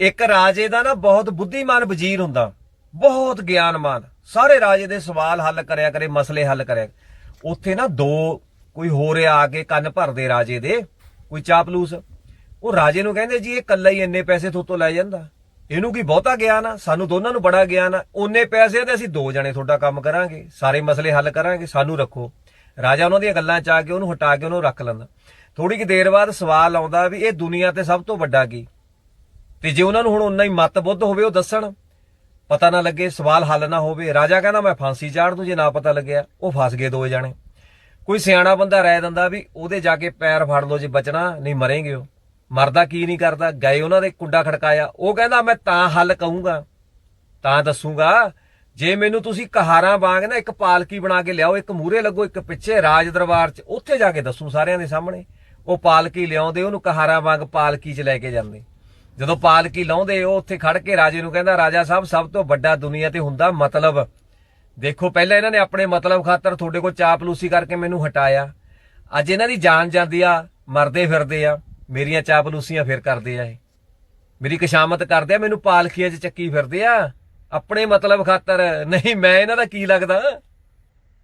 ਇੱਕ ਰਾਜੇ ਦਾ ਨਾ ਬਹੁਤ ਬੁੱਧੀਮਾਨ ਵਜ਼ੀਰ ਹੁੰਦਾ। ਬਹੁਤ ਗਿਆਨਮਾਨ। ਸਾਰੇ ਰਾਜੇ ਦੇ ਸਵਾਲ ਹੱਲ ਕਰਿਆ ਕਰੇ, ਮਸਲੇ ਹੱਲ ਕਰਿਆ ਉੱਥੇ ਨਾ ਦੋ ਕੋਈ ਹੋਰ ਆ ਕੇ ਕੰਨ ਭਰਦੇ ਰਾਜੇ ਦੇ, ਕੋਈ ਚਾਪਲੂਸ। ਉਹ ਰਾਜੇ ਨੂੰ ਕਹਿੰਦੇ, ਜੀ, ਇਹ ਕੱਲਾ ਹੀ ਇੰਨੇ ਪੈਸੇ ਥੋਤੋਂ ਲੈ ਜਾਂਦਾ। ਇਹਨੂੰ ਕੀ ਬਹੁਤਾ ਗਿਆਨ ਆ? ਸਾਨੂੰ ਦੋਨਾਂ ਨੂੰ ਬੜਾ ਗਿਆਨ ਆ। ਉਹਨੇ ਪੈਸੇ ਤੇ ਅਸੀਂ ਦੋ ਜਣੇ ਤੁਹਾਡਾ ਕੰਮ ਕਰਾਂਗੇ। ਸਾਰੇ ਮਸਲੇ ਹੱਲ ਕਰਾਂਗੇ। ਸਾਨੂੰ ਰੱਖੋ। ਰਾਜਾ ਉਹਨਾਂ ਦੀਆਂ ਗੱਲਾਂ ਚ ਆ ਕੇ ਉਹਨੂੰ ਹਟਾ ਕੇ ਉਹਨੂੰ ਰੱਖ ਲੈਂਦਾ। ਥੋੜੀ ਕਿ ਦੇਰ ਬਾਅਦ ਸਵਾਲ ਆਉਂਦਾ ਵੀ ਇਹ ਦੁਨੀਆ ਤੇ ਸਭ ਤੋਂ ਵੱਡਾ ਕੀ? ਤੇ ਜੇ ਉਹਨਾਂ ਨੂੰ ਹੁਣ ਉਨਾ ਹੀ ਮਤ ਬੁੱਧ ਹੋਵੇ, ਉਹ ਦੱਸਣ। ਪਤਾ ਨਾ ਲੱਗੇ, ਸਵਾਲ ਹੱਲ ਨਾ ਹੋਵੇ। ਰਾਜਾ ਕਹਿੰਦਾ, ਮੈਂ ਫਾਂਸੀ ਚਾੜ ਦੂੰ, ਜੇ ਨਾ ਪਤਾ ਲੱਗਿਆ, ਉਹ ਫਸ ਗਏ ਦੋ ਜਾਣੇ। ਕੋਈ ਸਿਆਣਾ ਬੰਦਾ ਰਾਇ ਦਿੰਦਾ ਵੀ ਉਹਦੇ ਜਾ ਕੇ ਪੈਰ ਫੜ ਲਓ, ਜੇ ਬਚਣਾ, ਨਹੀਂ ਮਰੇਂਗੇ ਉਹ। ਮਰਦਾ ਕੀ ਨਹੀਂ ਕਰਦਾ? ਗਏ ਉਹਨਾਂ ਦੇ ਕੁੰਡਾ ਖੜਕਾਇਆ। ਉਹ ਕਹਿੰਦਾ, ਮੈਂ ਤਾਂ ਹੱਲ ਕਹੂੰਗਾ, ਤਾਂ ਦੱਸੂਗਾ। ਜੇ ਮੈਨੂੰ ਤੁਸੀਂ ਕਹਾਰਾਂ ਵਾਂਗ ਨਾ ਇੱਕ ਪਾਲਕੀ ਬਣਾ ਕੇ ਲਿਆਓ, ਇੱਕ ਮੂਹਰੇ ਲੱਗੋ, ਇੱਕ ਪਿੱਛੇ ਰਾਜ ਦਰਬਾਰ 'ਚ, ਉੱਥੇ ਜਾ ਕੇ ਦੱਸੂ ਸਾਰਿਆਂ ਦੇ ਸਾਹਮਣੇ। ਉਹ ਪਾਲਕੀ ਲਿਆਉਂਦੇ, ਉਹਨੂੰ ਕਹਾਰਾਂ ਵਾਂਗ ਪਾਲਕੀ 'ਚ ਲੈ ਕੇ ਜਾਂਦੇ। ਜਦੋਂ ਪਾਲਕੀ ਲਾਉਂਦੇ, ਉਹ ਉੱਥੇ ਖੜ ਕੇ ਰਾਜੇ ਨੂੰ ਕਹਿੰਦਾ, ਰਾਜਾ ਸਾਹਿਬ, ਸਭ ਤੋਂ ਵੱਡਾ ਦੁਨੀਆ ਤੇ ਹੁੰਦਾ ਮਤਲਬ। ਦੇਖੋ, ਪਹਿਲਾਂ ਇਹਨਾਂ ਨੇ ਆਪਣੇ ਮਤਲਬ ਖਾਤਰ ਤੁਹਾਡੇ ਕੋਲ ਚਾਪਲੂਸੀ ਕਰਕੇ ਮੈਨੂੰ ਹਟਾਇਆ। ਅੱਜ ਇਹਨਾਂ ਦੀ ਜਾਨ ਜਾਂਦੀ ਆ, ਮਰਦੇ ਫਿਰਦੇ ਆ, ਮੇਰੀਆਂ ਚਾਪਲੂਸੀਆਂ ਫਿਰ ਕਰਦੇ ਆ ਇਹ। ਮੇਰੀ ਕਸ਼ਾਮਤ ਕਰਦੇ ਆ, ਮੈਨੂੰ ਪਾਲਖੀਆਂ 'ਚ ਚੱਕੀ ਫਿਰਦੇ ਆ। ਆਪਣੇ ਮਤਲਬ ਖਾਤਰ। ਨਹੀਂ, ਮੈਂ ਇਹਨਾਂ ਦਾ ਕੀ ਲੱਗਦਾ?